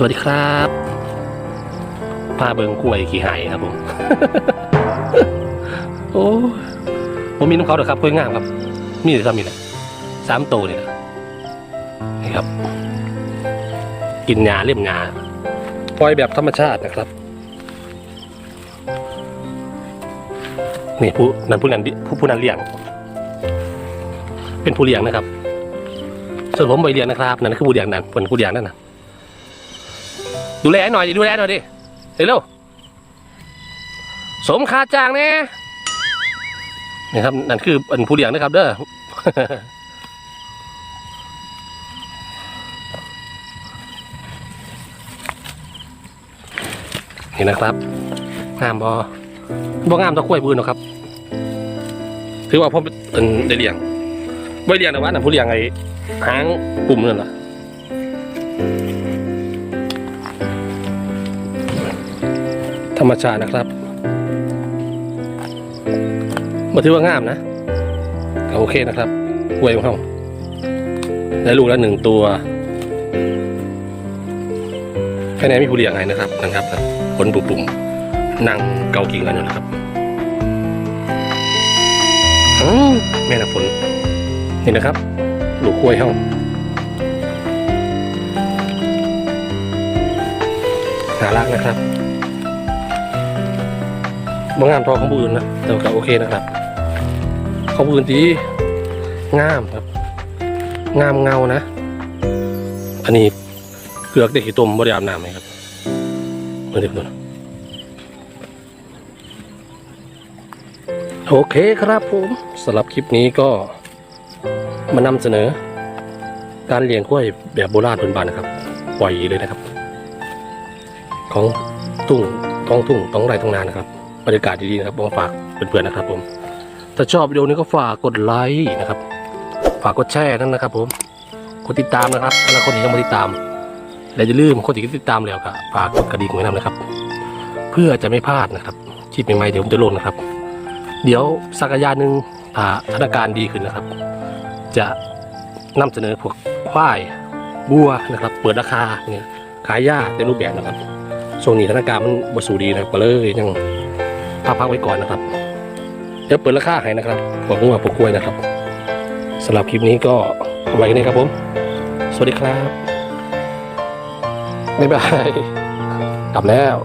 สวัสดีครับพาเบิงกล้วยขี่ไหายครับผม โอ้ผมมีน้ำเขาเด้อครับกล้วยงามครับ มีแต่ซ้ำนี่แหละสามโตวนี่แหละนี่ครับ กินหญ้าเล่มหญ้าปล่อยแบบธรรมชาตินะครับ นี่ผู้นั้นผู้นั้นผู้ผู้นั้นเลี้ยง เป็นผู้เลี้ยงนะครับ ส่วนผมไปเลี้ยงนะครับ นั่นคือผู้เลี้ยงนั่นเป็นผู้เลี้ยงนั่นนะ ดูแลหน่อยดิดูแลหน่อยดิเร็วสมคาจางแน่นี่ครับนั่นคือเป็นผู้เลี้ยงนะครับ เด้อนี่นะครับงามบอบองามต้องกล้วยบืนหรอกครับ ถือว่าผมเป็นได้เลี้ยงไม่เลี้ยงนะว่านั่นผู้เลี้ยงไอ้หางกลุ่มนั่นแหละ ธรรมชาตินะครับมาถือว่างามนะก็โอเคนะครับกล้วยของเขาได้ลูกและหนึ่งตัวแค่นี้มีผู้เลี้ยงไงนะครับนะครับขนปุ่มๆนั่งเกากิ่งกันอยู่นะครับอ้าวแม่น้ำฝนนี่นะครับลูกกล้วยเฮาน่ารักนะครับ บางงามทอของผู้อื่นนะแต่ก็โอเคนะครับของผู้อื่นดีงามครับ งามเงานะ อันนี้เกือกเด็กขี้ต้มบริอาบน้ำไหมครับเมื่อเด็กตัวโอเคครับผมสำหรับคลิปนี้ก็มานำเสนอ การเลี้ยงกล้วยแบบโบราณพื้นบ้านนะครับ ปล่อยเลยนะครับ ของทุ่งท้องทุ่งท้องไร่ท้องนานะครับ บรรยากาศดีๆนะครับมาฝากเพื่อนๆนะครับ ผม ถ้าชอบวิดีโอนี้ก็ฝากกดไลค์นะครับ ฝากกดแชร์นั่นนะครับ ผมกดติดตามนะครับแล้วคนที่ยังไม่ติดตาม และอย่าลืมคนที่ติดตามแล้วก็ฝากกดกระดิ่งไว้นำนะครับ เพื่อจะไม่พลาดนะครับคลิปใหม่ๆเดี๋ยวผมจะลงนะครับ เดี๋ยวสักระยะหนึ่งถ้าสถานการณ์ดีขึ้นนะครับ จะนำเสนอพวกควายบัวนะครับ เปิดราคาเนี่ยขายหญ้าในรูปแบบนะครับช่วงนี้สถานการณ์มันบสูดีนะครับก็เลยยัง พักๆไว้ก่อนนะครับ เดี๋ยวเปิดราคาให้นะครับพวกงัวพวกกล้วยนะครับสำหรับคลิปนี้ก็ไว้กันนี้ครับผม สวัสดีครับ บ๊ายบาย กลับแล้ว